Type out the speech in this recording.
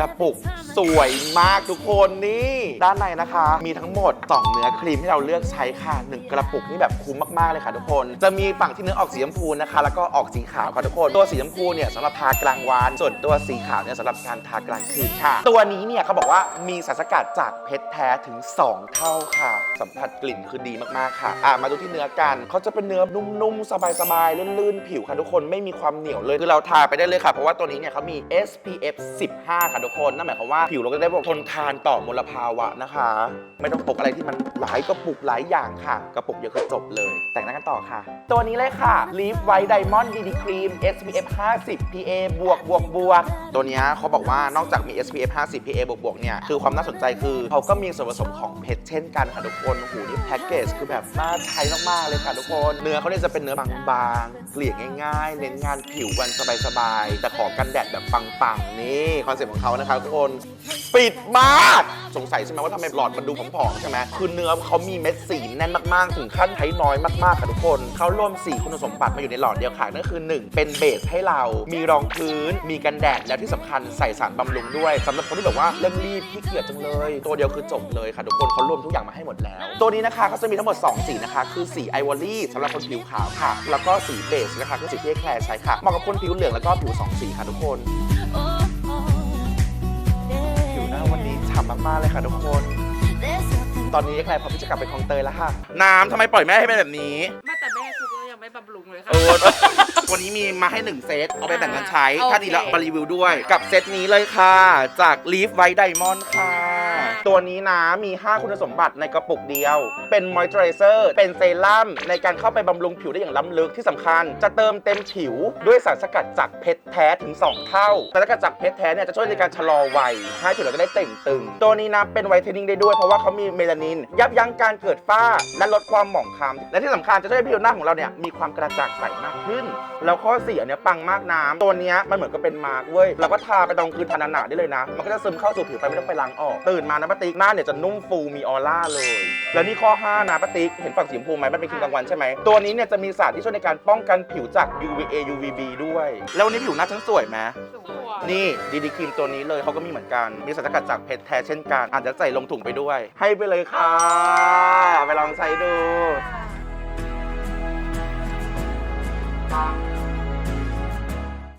ระปุกสวยมากทุกคนนี่ ด้านในนะคะ มีทั้งหมด 2 เนื้อครีมที่เราเลือกใช้ค่ะ 1 กระปุกนี่แบบคุ้มมากๆเลยค่ะทุกคน จะมีฝั่งที่เนื้อออกสีชมพูนะคะ แล้วก็ออกสีขาวค่ะทุกคน ตัวสีชมพูเนี่ยสำหรับทากลางวันส่วนตัวสีขาวเนี่ยสำหรับการทากลางคืนค่ะ ตัวนี้เนี่ยเขาบอกว่ามีสารสกัดจากเพชรแท้ถึง 2 เท่าค่ะ สัมผัสกลิ่นคือดีมากๆค่ะอะ มาดูที่เนื้อกันเขาจะเป็นเนื้อนุ่มๆสบายๆลื่นๆผิวค่ะทุกคนไม่มีความเหนียวเลยคือเราทาไปได้เลยค่ะเพราะว่าตัวนี้เนี่ยเขามี SPF 15 ค่ะทุกคน นั่นหมายความว่าผิวเราก็จะได้แบบทนทานต่อมลภาวะนะคะ ไม่ต้องพกอะไรที่มันหลายกระปุกหลายอย่างค่ะ กระปุกเดียวคือจบเลย แต่งหน้ากันต่อค่ะ ตัวนี้เลยค่ะ Leaf White Diamond DD Cream SPF 50 PA บวกบวกบวกตัวนี้เขาบอกว่านอกจากมี SPF 50 PA บวกบวกเนี่ย คือความน่าสนใจคือเขาก็มีส่วนผสมของเพชรเช่นกันค่ะทุกคนโอ้โหนี่แพ็กเกจคือแบบน่าใช้มากๆเลยค่ะทุกคน เนื้อเขาเนี่ยจะเป็นเนื้อบางๆ เกลี่ยง่ายๆ เน้นงานผิววันสบายๆ แต่ขอกันแดดแบบปังๆ นี่คอนเซ็ปต์ของเขานะคะทุกคนปิดมาก สงสัยใช่ไหมว่าทำไมหลอดมันดูผอมๆใช่ไหมคือเนื้อเขามีเม็ดสีแน่นมากๆ ถึงขั้นใช้น้อยมากๆค่ะทุกคนเขารวมสีคุณสมบัติมาอยู่ในหลอดเดียวค่ะนั่นคือ 1 เป็นเบสให้เรามีรองพื้น มีกันแดดแล้วที่สำคัญใส่สารบำรุงด้วยสำหรับคนที่แบบว่าเร่งรีบขี้เกียจจังเลย ตัวเดียวคือจบเลยค่ะทุกคนเขารวมทุกอย่างมาให้หมดแล้ว ตัวนี้นะคะเขาจะมีทั้งหมด2สีนะคะคือสีไอวอรี่สำหรับคนผิวขาวค่ะ แล้วก็สีเบสนะคะคือสีที่แคลร์ใช้ค่ะเหมาะกับคนผิวเหลืองแล้วก็ผิวสองสีค่ะทุกคนผิ มากๆเลยค่ะทุกคน ตอนนี้ใครพร้อมที่จะกลับไปคลองเตยแล้วค่ะ น้ำทำไมปล่อยแม่ให้เป็นแบบนี้ไม่แต่แม่กูก็ยังไม่บำรุงเลยค่ะ เออ วันนี้มีมาให้1เซต เอาไปแบ่งกันใช้โอเคถ้าดีแล้วเอามารีวิวด้วย กับเซตนี้เลยค่ะ จาก Leaf White Diamond ค่ะ ตัวนี้นะมี 5 คุณสมบัติในกระปุกเดียว เป็นมอยเจอร์เซอร์ เป็นเซรั่มในการเข้าไปบำรุงผิวได้อย่างล้ำลึกที่สำคัญ จะเติมเต็มผิวด้วยสารสกัดจากเพชรแท้ถึง 2 เท่าสารสกัดจากเพชรแท้เนี่ยจะช่วยในการชะลอวัยให้ผิวเราจะได้เต่งตึง ตัวนี้นะเป็นไวท์เทนนิ่งได้ด้วยเพราะว่าเขามีเมลานิน ยับยั้งการเกิดฝ้าและลดความหมองคล้ำและที่สำคัญจะช่วยให้ผิวหน้าของเราเนี่ยมีความกระจ่างใสมากขึ้น แล้วข้อเสียเนี่ยปังมากน้ำตัวเนี้ยมันเหมือนกับเป็นมาร์กเว้ยเราก็ทาไปตรงคืนทาหนาๆได้เลยนะ มันก็จะซึมเข้าสู่ผิวไปไม่ต้องไปล้างออกตื่นมานะป้าติ๊กหน้าเนี่ยจะนุ่มฟูมีออร่าเลย แล้วนี่ข้อ 5 นะป้าติ๊กเห็นฝั่งสีชมพูไหมมันเป็นครีมกลางวันใช่ไหมตัวนี้เนี่ยจะมีสารที่ช่วยในการป้องกันผิวจาก UVA UVB ด้วย แล้ววันนี้ผิวหน้าฉันสวยไหม นี่ดีดีครีมตัวนี้เลยเขาก็มีเหมือนกัน มีสารสกัดจากเพชรแท้เช่นกันอาจจะใส่ลงถุงไปด้วย ให้ไปเลยค่ะ ไปลองใช้ดู